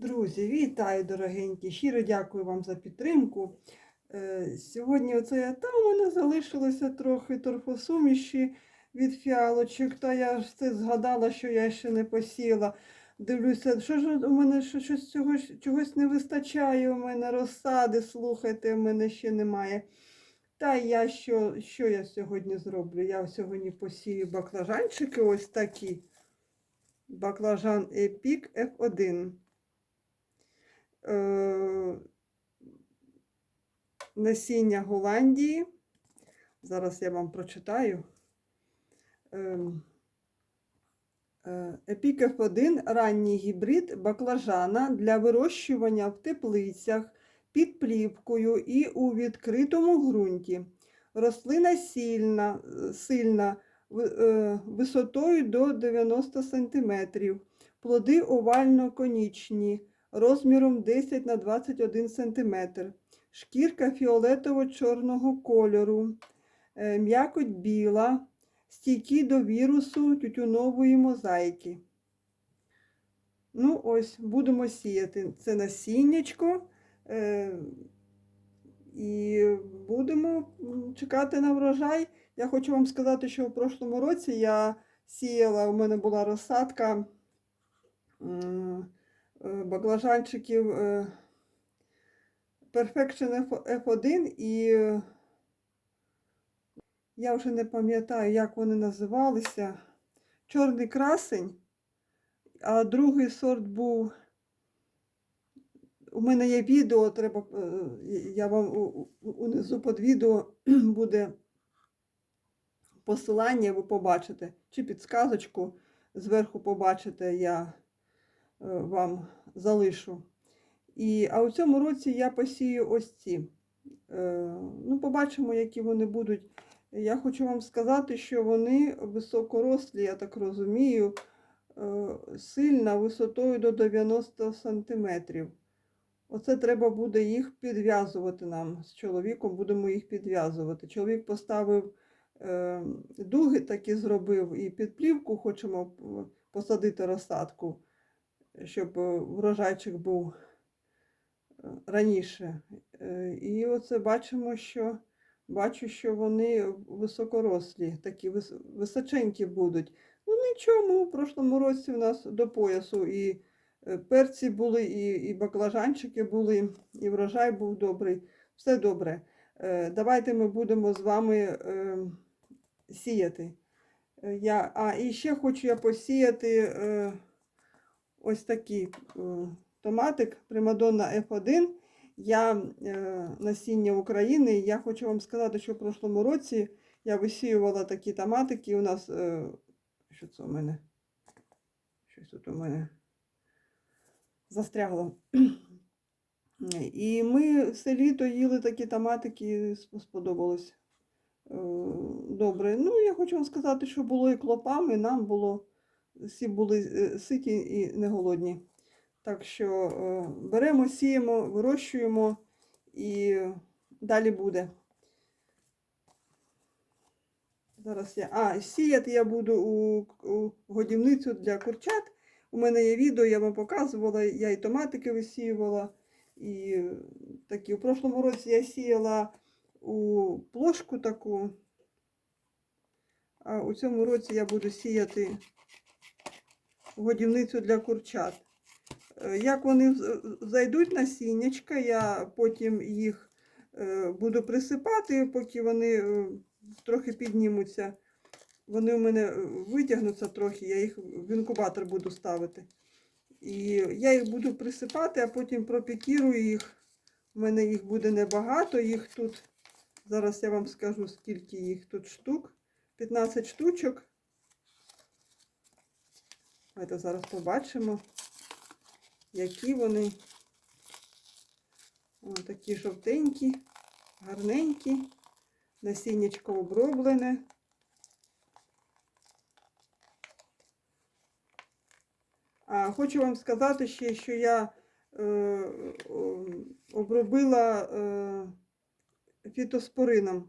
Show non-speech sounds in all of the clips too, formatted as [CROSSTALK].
Друзі, вітаю, дорогенькі! Щиро дякую вам за підтримку. Е, Сьогодні оце та у мене залишилося трохи торфосуміші від фіалочок, та я ж це згадала, що я ще не посіяла. Дивлюся, що ж у мене що, щось цього, чогось не вистачає, у мене розсади, слухайте, у мене ще немає. Та я що, що я сьогодні зроблю? Я сьогодні посію баклажанчики ось такі. Баклажан Епік F1 е, насіння Голландії. Зараз я вам прочитаю. Ем, е, Епік F1 ранній гібрид баклажана для вирощування в теплицях під плівкою і у відкритому ґрунті. Рослина сильна, е, сильна е, висотою до 90 см. Плоди овально-конічні розміром 10 на 21 см. Шкірка фіолетово-чорного кольору, е, м'якоть біла, стійкі до вірусу тютюнової мозаїки. Ну, ось, будемо сіяти це насіннячко. е, І будемо чекати на врожай. Я хочу вам сказати, що в прошлому році я сіяла, у мене була розсадка баклажанчиків е, Perfection F- F1 і е, я вже не пам'ятаю, як вони називалися. Чорний красень, а другий сорт був. У мене є відео, треба, е, я вам унизу під відео [CLEARS THROAT] буде посилання, ви побачите, чи підсказочку зверху побачите, я е, вам залишу. І, а у цьому році я посію ось ці. Е, ну, побачимо, які вони будуть. Я хочу вам сказати, що вони високорослі, я так розумію, е, сильна висотою до 90 сантиметрів. Оце треба буде їх підв'язувати нам з чоловіком, будемо їх підв'язувати. Чоловік поставив е, дуги, такі зробив, і під плівку хочемо посадити розсадку, щоб врожайчик був е, раніше. І оце бачимо, що бачу, що вони високорослі, такі височенькі будуть. Ну нічому, в прошлому році у нас до поясу і е, перці були, і, і баклажанчики були, і врожай був добрий. Все добре. Е, Давайте ми будемо з вами е, сіяти. Я, а, і ще хочу я посіяти ось такий е, томатик Примадонна F1. Я е, насіння України. Я хочу вам сказати, що в прошлому році я висіювала такі томатики. У нас, е, що це у мене? Щось тут у мене застрягло. І ми все літо їли такі томатики, сп- сподобалось. Добре. Ну, я хочу вам сказати, що було і клопами, нам було, всі були е, ситі і не голодні. Так що е, беремо, сіємо, вирощуємо і далі буде. Зараз я. А, сіяти я буду у, у годівницю для курчат. У мене є відео, я вам показувала, я і томатики висіювала. І такі. У прошлому році я сіяла у плошку таку. А у цьому році я буду сіяти годівницю для курчат. Е, Як вони зайдуть на сіннячка, я потім їх е, буду присипати, поки вони е, трохи піднімуться. Вони у мене витягнуться трохи, я їх в інкубатор буду ставити. І я їх буду присипати, а потім пропікірую їх. У мене їх буде небагато, їх тут, зараз я вам скажу, скільки їх тут штук. 15 штучок. Давайте зараз побачимо, які вони. О, такі жовтенькі, гарненькі, насіннячко оброблене. А, хочу вам сказати ще, що я е, обробила е, фітоспорином.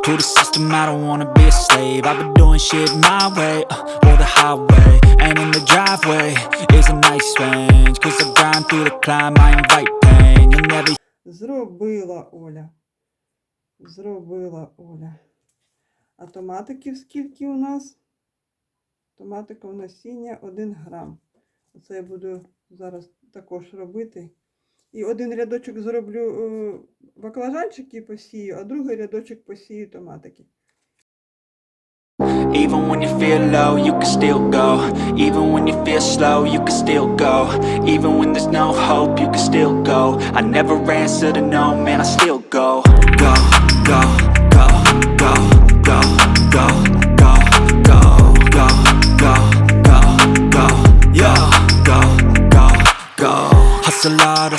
Uh. To the system, I don't wanna be a slave. I've been doing shit my way, uh, or the highway. And in the driveway is a nice range. Cause I grind through the climb, I invite pain. You'll never Зробила Оля. Зробила Оля. А томатиків скільки у нас? Томатиків насіння 1 грам. Оце я буду зараз також робити. І один рядочок зроблю е, баклажанчики посію, а другий рядочок посію томатики. Even when you feel low, you can still go. Even when you feel slow, you can still go. Even when there's no hope, you can still go. I never answer to no, man, I still go, go, go, go, go, go,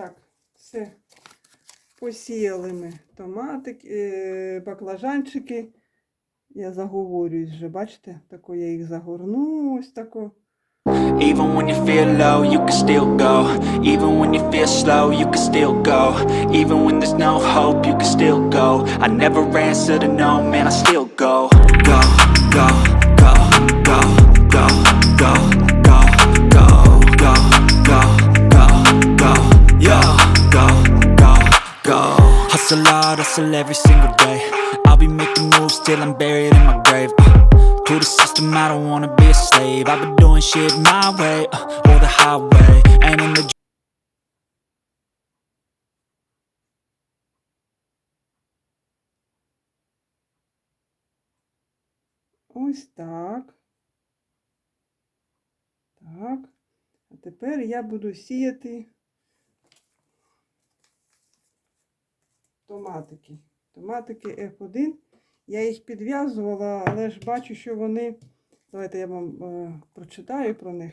так. Все. Посіяли ми томатик, е, баклажанчики. Я заговорююсь вже, бачите? Тако я їх загорну, ось тако. Even when you feel low, you can still go. Even when you feel slow, you can still go. Even when there's no hope, you can still go. I never answer to no, man, I still go, Hustle hard, hustle every single day. I'll be making moves till I'm buried in my grave. uh. To the system, I don't wanna be a slave. I've been doing shit my way, uh, or the highway. And in the Ось так. Так. А тепер я буду сіяти Томатики. Томатики F1. Я їх підв'язувала, але ж бачу, що вони. Давайте я вам е, прочитаю про них.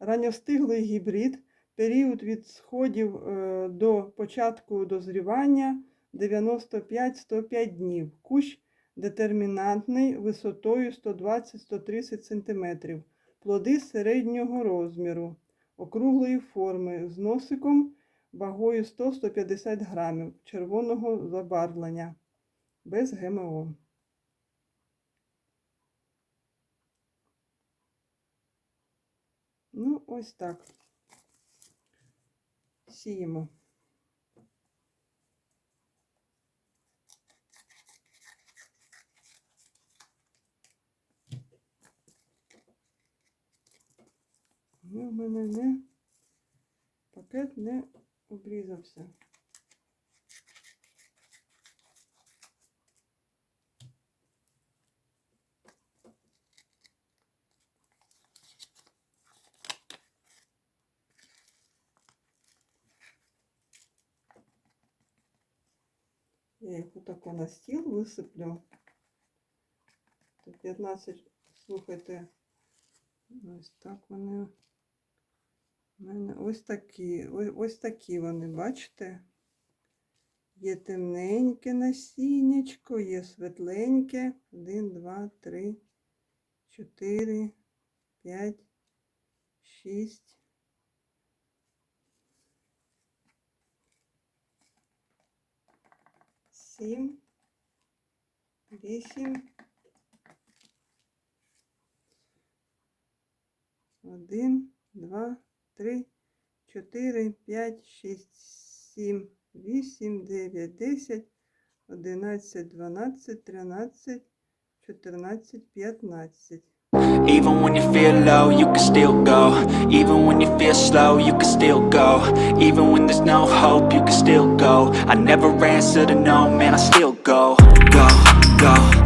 Ранньостиглий гібрид. Період від сходів е, до початку дозрівання 95-105 днів. Кущ детермінантний висотою 120-130 см. Плоди середнього розміру, округлої форми з носиком вагою 100-150 грамів червоного забарвлення без ГМО. Ну, ось так. Сіємо. Ну, в мене не пакет не обрізався. Я їх отако на стіл висиплю. То 15, слухайте, ось так вони. У мене ось такі, ось, ось такі вони, бачите? Є темненьке насіннячко, є светленьке. Один, два, три, чотири, п'ять, шість. Сім, вісім. Один, два, 3, 4, 5, 6, 7, 8, 9, 10, 11, 12, 13, 14, 15. Even when you feel low, you can still go. Even when you feel slow, you can still go. Even when there's no hope, you can still go. I never answer to no, man, I still go. Go, go.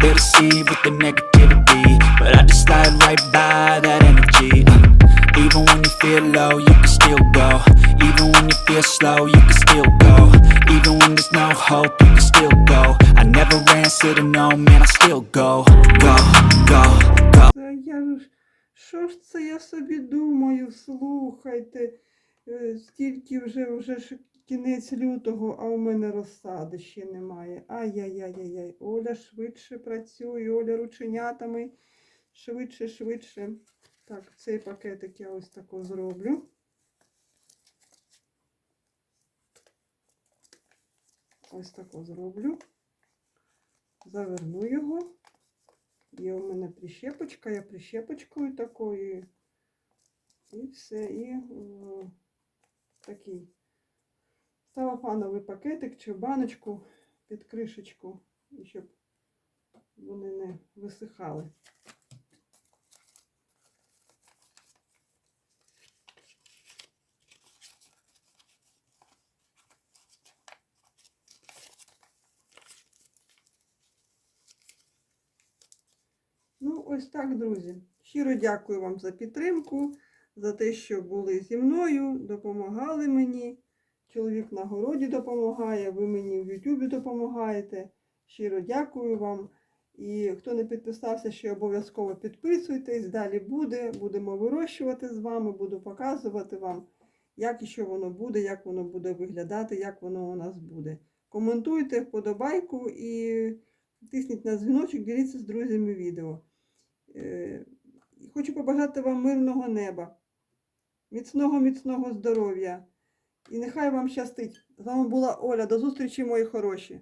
Uh, they deceive with the negativity, but I just slide right by that energy. Uh, even when you feel low, you can still go. Even when you feel slow, you can still go. Even when there's no hope, you can still go. I never answer to no, man, I still go. Go, go, go. Та я ж, що ж це я собі думаю, слухайте, е, стільки вже, вже ж кінець лютого, а у мене розсади ще немає. Ай-яй-яй-яй-яй. Оля швидше працює, Оля рученятами. Швидше, швидше. Так, цей пакетик я ось тако зроблю. Ось тако зроблю. Заверну його. Є у мене прищепочка, я прищепочкою такою. І все. І о, такий целофановий пакетик чи баночку під кришечку, щоб вони не висихали. Ну, ось так, друзі. Щиро дякую вам за підтримку, за те, що були зі мною, допомагали мені. Чоловік на городі допомагає, ви мені в Ютубі допомагаєте. Щиро дякую вам. І хто не підписався, ще обов'язково підписуйтесь. Далі буде. Будемо вирощувати з вами, буду показувати вам, як і що воно буде, як воно буде виглядати, як воно у нас буде. Коментуйте, вподобайку і тисніть на дзвіночок, діліться з друзями відео. Е, Хочу побажати вам мирного неба, міцного, міцного здоров'я. І нехай вам щастить. З вами була Оля. До зустрічі, мої хороші.